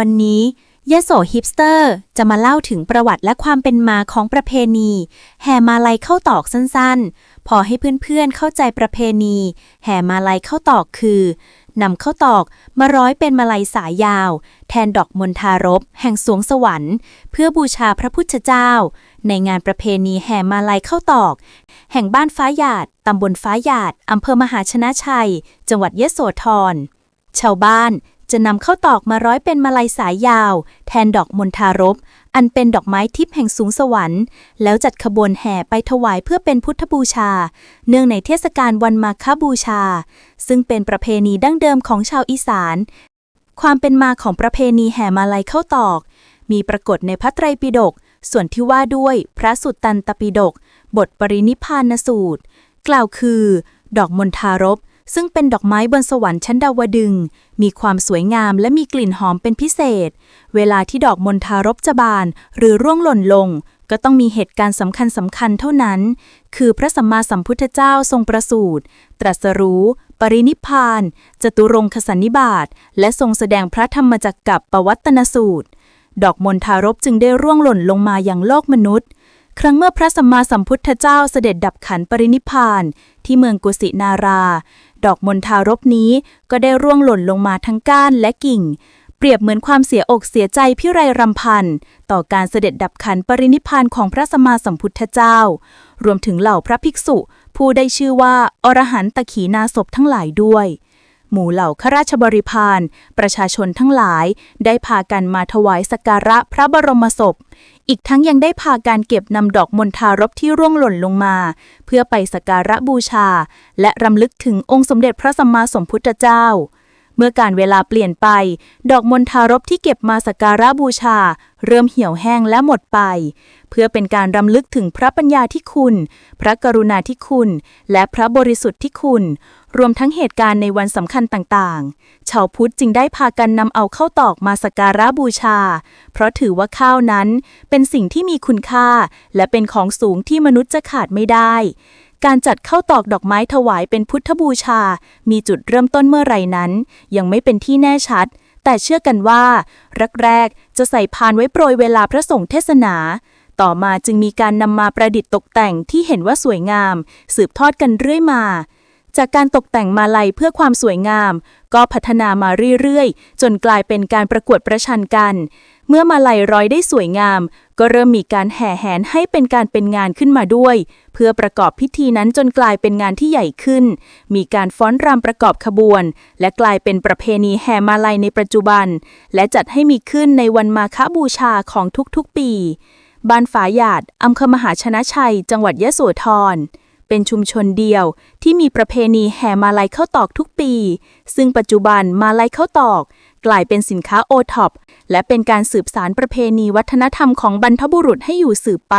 วันนี้ยโสฮิปสเตอร์จะมาเล่าถึงประวัติและความเป็นมาของประเพณี แห่มาลัยเข้าตอกสั้นๆ พอให้เพื่อนๆเข้าใจประเพณี แห่มาลัยเข้าตอกคือนำเข้าตอกมาร้อยเป็นมาลัยสายยาว แทนดอกมณฑารบแห่งสวงสวรรค์ เพื่อบูชาพระพุทธเจ้า ในงานประเพณีแห่มาลัยเข้าตอก แห่งบ้านฟ้าหยาดตำบลฟ้าหยาดอำเภอมหาชนะชัย จังหวัดยโสธรชาวบ้าน จะนำข้าวตอกมาร้อยเป็นมาลัยสายยาว แทนดอกมณฑารบ อันเป็นดอกไม้ทิพย์แห่งสูงสวรรค์ แล้วจัดขบวนแห่ไปถวายเพื่อเป็นพุทธบูชา เนื่องในเทศกาลวันมาฆบูชา ซึ่งเป็นประเพณีดั้งเดิมของชาวอีสาน ความเป็นมาของประเพณีแห่มาลัยข้าวตอก มีปรากฏในพระไตรปิฎกส่วนที่ว่าด้วยพระสุตตันตปิฎกบทปรินิพพานสูตร กล่าวคือ ดอกมณฑารบ ซึ่งเป็นดอกไม้บนสวรรค์ชั้นดาวดึง มีความสวยงามและมีกลิ่นหอมเป็นพิเศษ เวลาที่ดอกมณฑารบจะบาน หรือร่วงหล่นลง ก็ต้องมีเหตุการณ์สำคัญสำคัญเท่านั้น คือพระสัมมาสัมพุทธเจ้าทรงประสูติตรัสรู้ ปรินิพาน จตุรงคสันนิบาต และทรงแสดงพระธรรมจักกับปวัตนสูตร ดอกมณฑารบจึงได้ร่วงหล่นลงมาอย่างโลกมนุษย์ครั้งเมื่อพระสัมมาสัมพุทธเจ้าเสด็จดับขันปรินิพาน ที่เมืองกุสินารา ดอกมณฑารบนี้ ก็ได้ร่วงหล่นลงมาทั้งก้านและกิ่ง เปรียบเหมือนความเสียอกเสียใจพิไรรำพัน ต่อการเสด็จดับขันปรินิพานของพระสมมาสัมพุทธเจ้า รวมถึงเหล่าพระภิกษุ ผู้ได้ชื่อว่าอรหันตขีนาศพทั้งหลายด้วย หมู่เหล่าข้าราชบริพาร ประชาชนทั้งหลาย ได้พากันมาถวายสักการะพระบรมศพ อีกทั้งยังได้พาการเก็บนำดอกมณฑารบที่ร่วงหล่นลงมา เพื่อไปสักการะบูชา และรำลึกถึงองค์สมเด็จพระสัมมาสัมพุทธเจ้า เมื่อการเวลาเปลี่ยนไป ดอกมณฑารบที่เก็บมาสักการะบูชา เริ่มเหี่ยวแห้งและหมดไป เพื่อเป็นการรำลึกถึงพระปัญญาที่คุณ พระกรุณาที่คุณ และพระบริสุทธิ์ที่คุณ รวมทั้งเหตุการณ์ในวันสำคัญต่างๆ ชาวพุทธจึงได้พากันนำเอาข้าวตอกมาสักการะบูชา เพราะถือว่าข้าวนั้นเป็นสิ่งที่มีคุณค่า และเป็นของสูงที่มนุษย์จะขาดไม่ได้ การจัดข้าวตอกดอกไม้ถวายเป็นพุทธบูชา มีจุดเริ่มต้นเมื่อไหร่นั้น ยังไม่เป็นที่แน่ชัด แต่เชื่อกันว่า แรกๆ จะใส่พานไว้โปรยเวลาพระสงฆ์เทศนาต่อมาจึงมีการนำมาประดิษฐ์ตกแต่งที่เห็นว่าสวยงาม สืบทอดกันเรื่อยมา จากการตกแต่งมาลัยเพื่อความสวยงาม ก็พัฒนามาเรื่อยๆ จนกลายเป็นการประกวดประชันกัน เมื่อมาลัยร้อยได้สวยงาม ก็เริ่มมีการแห่แหนให้เป็นการเป็นงานขึ้นมาด้วย เพื่อประกอบพิธีนั้นจนกลายเป็นงานที่ใหญ่ขึ้น มีการฟ้อนรำประกอบขบวน และกลายเป็นประเพณีแห่มาลัยในปัจจุบัน และจัดให้มีขึ้นในวันมาฆบูชาของทุกๆปี บ้านฝาหยาดอำเภอมหาชนะชัย จังหวัดยะโสธร เป็นชุมชนเดียวที่มีประเพณีแห่มาลัยข้าวตอกทุกปี ซึ่งปัจจุบันมาลัยข้าวตอก กลายเป็นสินค้าโอท็อปและเป็นการสืบสารประเพณีวัฒนธรรมของบรรพบุรุษให้อยู่สืบไป